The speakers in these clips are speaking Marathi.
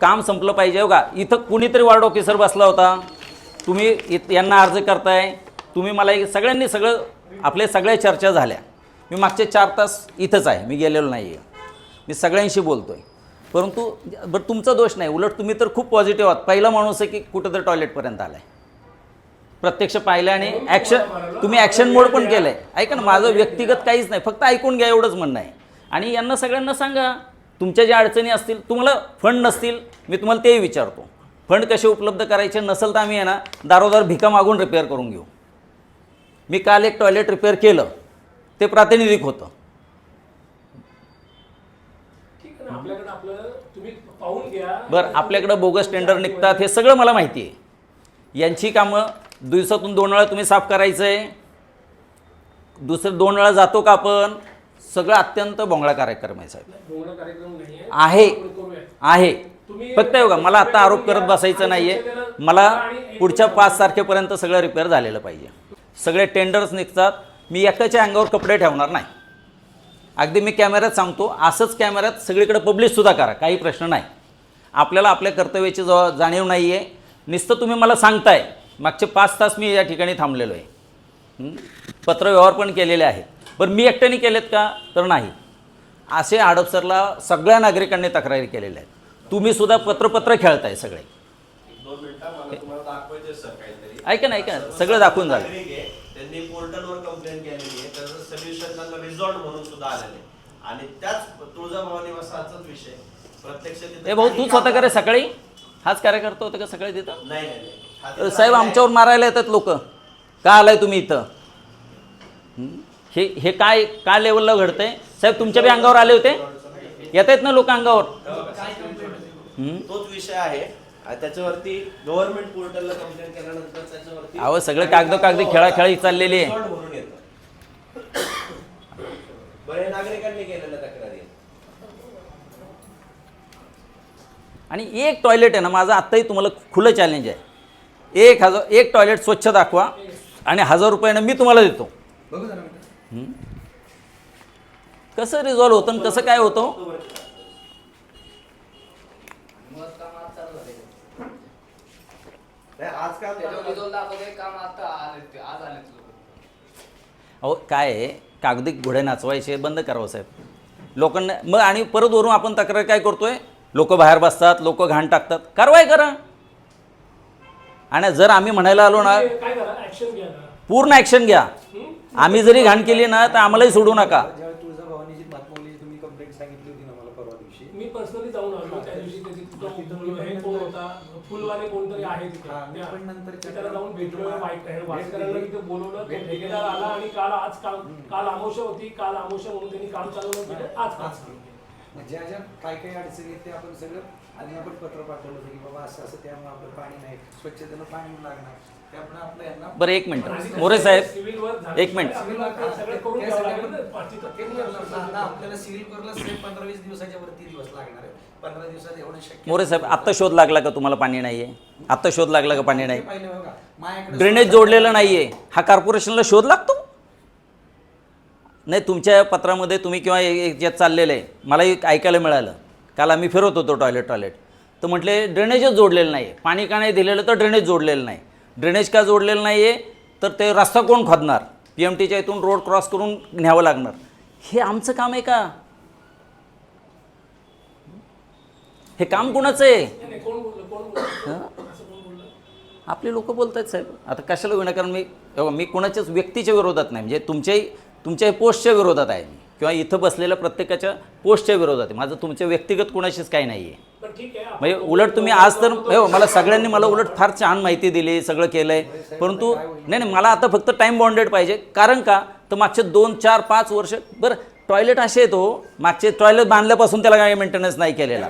काम संपलं पाहिजे हो का? इथं कुणीतरी वार्ड ऑफिसर बसला होता. तुम्ही इत- यांना अर्ज करताय. तुम्ही मला एक- सगळ्यांनी सगळं आपल्या सगळ्या चर्चा झाल्या. मी मागचे चार तास इथंच आहे. मी गेलेलो नाही आहे मी सगळ्यांशी बोलतो आहे परंतु बरं तुमचा दोष नाही. उलट तुम्ही तर खूप पॉझिटिव्ह आहात. पहिला माणूस आहे की कुठंतरी टॉयलेटपर्यंत आला आहे प्रत्यक्ष पाहिलं आणि ॲक्शन तुम्ही ॲक्शन मोड पण केलं आहे ऐका ना माझं व्यक्तिगत काहीच नाही. फक्त ऐकून घ्या एवढंच म्हणणं आहे. आणि यांना सगळ्यांना सांगा. तुमच्या ज्या अडचणी असतील तुम्हाला फंड नसतील मी तुम्हाला तेही विचारतो. फंड कसे उपलब्ध करायचे नसेल तर आम्ही आहे ना दारोदार भिका मागून रिपेअर करून घेऊ. मी काल एक टॉयलेट रिपेअर केलं ते प्रातिनिधिक होतं. बरं आपल्याकडं बोगस टेंडर निघतात हे सगळं मला माहिती आहे. यांची कामं दिवसातून दोन वेळा तुम्ही साफ करायचं आहे दुसरं दोन वेळा जातो का आपण? सगळं अत्यंत बोंगळा कार्यक्रम आहे साहेब. आहे. आहे. फक्त बघा मला आता आरोप करत बसायचं नाही आहे मला पुढच्या पाच तारखेपर्यंत सगळं रिपेअर झालेलं पाहिजे. सगळे टेंडर्स निघतात. मी एकाच्या अंगावर कपडे ठेवणार नाही. अगदी मी कॅमेऱ्यात सांगतो. असंच कॅमेऱ्यात सगळीकडे पब्लिशसुद्धा करा. काही प्रश्न नाही. आपल्याला आपल्या कर्तव्याची जव जाणीव नाही आहे नुसतं तुम्ही मला सांगताय. मागचे पाच तास मी या ठिकाणी थांबलेलो आहे? पत्रव्यवहार पण केलेले आहेत. बरं मी एकट्याने केलेत का? तर नाही. असे हडपसरला सगळ्या नागरिकांनी तक्रारी केलेल्या आहेत. तुम्ही सुद्धा पत्रपत्र खेळताय सगळे. ऐका ना ऐका ना सगळं दाखवून झालं. त्यांनी पोर्टलवर कंप्लेंट केलेली आहे. त्याचं सोल्युशन त्यांना रिझॉर्ट म्हणून सुद्धा आलेलं आणि त्याच तुळजाभवानी विषय. प्रत्यक्ष भाऊ काही तूच होता का रे कामगार- सकाळी? हाच कार्यकर्ता होता का सकाळी तिथं? नाही साहेब आमच्यावर मारायला येतात लोक. का आलाय तुम्ही इथं? हं? हे हे काय काय लेवलला घडतंय साहेब तुमच्या बी अंगावर आले होते येत आहेत ना लोक अंगावर हं? तोच विषय आहे आणि त्याच्यावरती गव्हर्नमेंट पोर्टलला कंप्लेंट केल्यानंतर त्याच्यावरती अहो, सगळं कागदो कागदी खेळाखेळी चाललेली आहे. Resort म्हणून येतं बरं हे नागरिकांनी केलेल्या तक्रारी आहेत. आणि एक टॉयलेट आहे ना माझं आत्ताही तुम्हाला खुलं चॅलेंज आहे एक हजार एक टॉयलेट स्वच्छ दाखवा आणि हजार रुपयानं मी तुम्हाला देतो बघू जरा मिनिटं. हं? कसं रिझॉल्व होतं आणि कसं काय होतं? अहो काय आहे? कागदी घोडे नाचवायचे बंद करावं साहेब. लोकांना मग आणि परत वरून आपण तक्रार काय करतोय? लोक बाहेर बसतात लोक घाण टाकतात. कारवाई करा. आणि जर आम्ही म्हणायला आलो ना पूर्ण ॲक्शन घ्या. आम्ही जरी घाण केली ना तर आम्हालाही सोडू नका. ज्यावेळी तुळजाभवानीची महात्माऊलीची तुम्ही कंप्लेंट सांगितली होती ना मला परवा दिवशी? मी पर्सनली जाऊन आलो. त्या दिवशी त्याची हे कोण होता. फुलवाले कोणतरी आहे तिथे. हा, मी त्या- पण नंतर त्याला जाऊन भेटलो वाईट वाचकऱ्यांना तिथे बोलवलं. तो. ठेकेदार आला आणि काल आज काल अमावस्या होती काल म्हणून त्यांनी काम चालू नाही केलं आज काम केलं. ज्या ज्या काय काय अडचणी आहेत ते आपण सगळं आधी आपण पत्र पाठवलं होतं की बाबा असं असं त्यामुळे आपलं पाणी नाही स्वच्छतेला पाणी लागणार ते आपण आपलं यांना बरं एक मिनटं मोरे साहेब. एक मिनिट. आपल्याला सिव्हिल करला पंधरा वीस दिवसाच्या वरती दिवस लागणार आहे पंधरा दिवसात एवढं शक्य मोरे साहेब आत्ता शोध लागला का तुम्हाला पाणी नाही आहे आत्ता शोध लागला का पाणी नाही पाहिलं बघा माझ्याकडे ड्रेनेज जोडलेलं नाही आहे हा कॉर्पोरेशनला शोध लागतो नाही तुमच्या पत्रामध्ये तुम्ही किंवा ए- ज्यात चाललेलं आहे. मला एक ऐकायला मिळालं. काल आम्ही फिरत होतो टॉयलेट टॉयलेट तर म्हटले ड्रेनेजच जोडलेलं नाही आहे पाणी का नाही दिलेलं तर ड्रेनेज जोडलेलं नाही. ड्रेनेज का जोडलेलं नाही आहे तर ते रस्ता कोण खोदणार? पी एम टीच्या इथून रोड क्रॉस करून न्यावं लागणार. हे आमचं काम आहे का? हे काम कोणाचं आहे? आपले लोक बोलत आहेत साहेब. आता कशाला विनाकारण मी मी कोणाच्याच व्यक्तीच्या विरोधात नाही. म्हणजे तुमच्याही तुमच्या पोस्टच्या विरोधात आहे मी. किंवा इथं बसलेल्या प्रत्येकाच्या पोस्टच्या विरोधात आहे. माझं तुमच्या व्यक्तिगत कोणाशीच काही नाही आहे. म्हणजे उलट तुम्ही आज तर हे मला सगळ्यांनी मला उलट फार छान माहिती दिली सगळं केलं आहे परंतु नाही नाही मला आता फक्त टाईम बाउंडेड पाहिजे. कारण का? तर मागचे दोन चार पाच वर्ष बरं टॉयलेट असे येतो मागचे टॉयलेट बांधल्यापासून त्याला काही मेंटेनन्स नाही केलेला.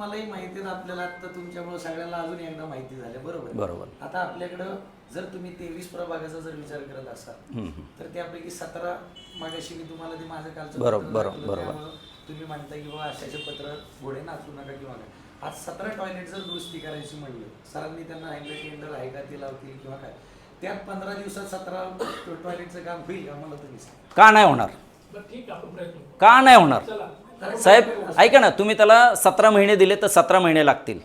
तुम्हालाही माहिती आहेत आपल्याला आता तुमच्यामुळे सगळ्याला अजून एकदा माहिती झाल्या बरोबर? बरोबर. आता आपल्याकडं जर तुम्ही तेवीस प्रभागाचा जर विचार करत असाल तर त्यापैकी सतरा मागाशी मी तुम्हाला ते माझं कालचं बरोबर, बरोबर, तुम्ही म्हणताय की बाबा अशाचे पत्र घोडे नाचू नका किंवा काय. आज सतरा टॉयलेट जर दुरुस्ती करायची म्हणली सरांनी त्यांना हँडल टेंडर आहे का ते लावतील किंवा काय. त्यात पंधरा दिवसात सतरा टॉयलेटचं काम होईल का? मला तुम्ही. का नाही होणार. का नाही होणार? चला. साहेब ऐका ना तुम्ही त्याला सतरा महिने दिले तर सतरा महिने लागतील.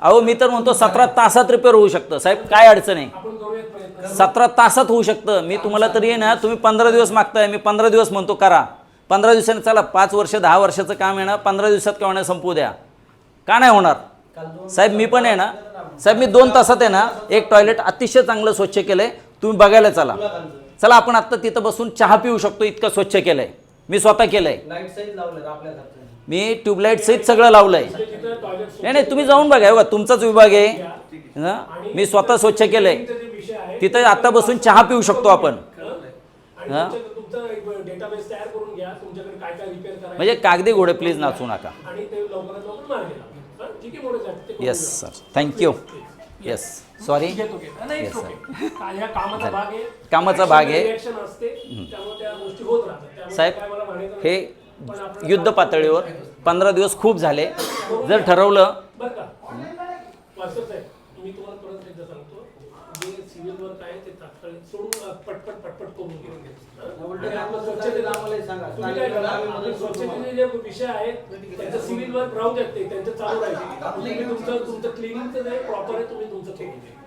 अहो मी तर म्हणतो सतरा तासात रिपेअर होऊ शकतं. साहेब काय अडचण आहे? सतरा तासात होऊ शकतं. मी तुम्हाला तरी आहे ना तुम्ही पंधरा दिवस मागताय मी पंधरा दिवस म्हणतो करा. पंधरा दिवसाने चला पाच वर्ष दहा वर्षाचं काम आहे ना पंधरा दिवसात का होण्या संपू द्या. का नाही होणार? साहेब मी पण आहे ना साहेब मी दोन तासात आहे ना एक टॉयलेट अतिशय चांगलं स्वच्छ केलंय. तुम्ही बघायला चला. चला आपण आत्ता तिथं बसून चहा पिऊ शकतो इतकं स्वच्छ केलंय. मी स्वतः केलंय. मी ट्यूबलाईट सहित सगळं लावलंय. नाही नाही तुम्ही जाऊन बघा. बघा तुमचाच विभाग आहे. ना मी स्वतः स्वच्छ केलंय. जे विषय आहे तिथं आता बसून चहा पिऊ शकतो आपण. आणि हा? तुमचं तुमचं एक डेटाबेस तयार करून घ्या. तुमच्याकडे काय काय रिपेअर करायचं म्हणजे कागदी घोडे प्लीज नाचू नका. Yes. Sir thank you yes sorry घेतो, घेतो. नाही, Yes, it's okay. का- या कामाचा भाग आहे. कामाचा भाग आहे. रिएक्शन असते. त्यामुळे त्या गोष्टी होत राहतात. त्यामुळे साहेब काय मला म्हणायचं हे युद्ध पातळीवर पंधरा दिवस खूप झाले. जर ठरवलं बरं का साहेब मी तुम्हाला परत एकदा सांगतो जे सिव्हिल वर्क आहे ते तात्काळ सोडून अ, पटपट पटपट करून घेऊन काम स्वच्छतेचं- जे विषय आहेत त्यांचं सिव्हिल वर्क राहू ते त्यांचं चालू राहील तुमचं तुमचं क्लिनिंगचं जे प्रॉपर आहे तुम्ही तुमचं घ्या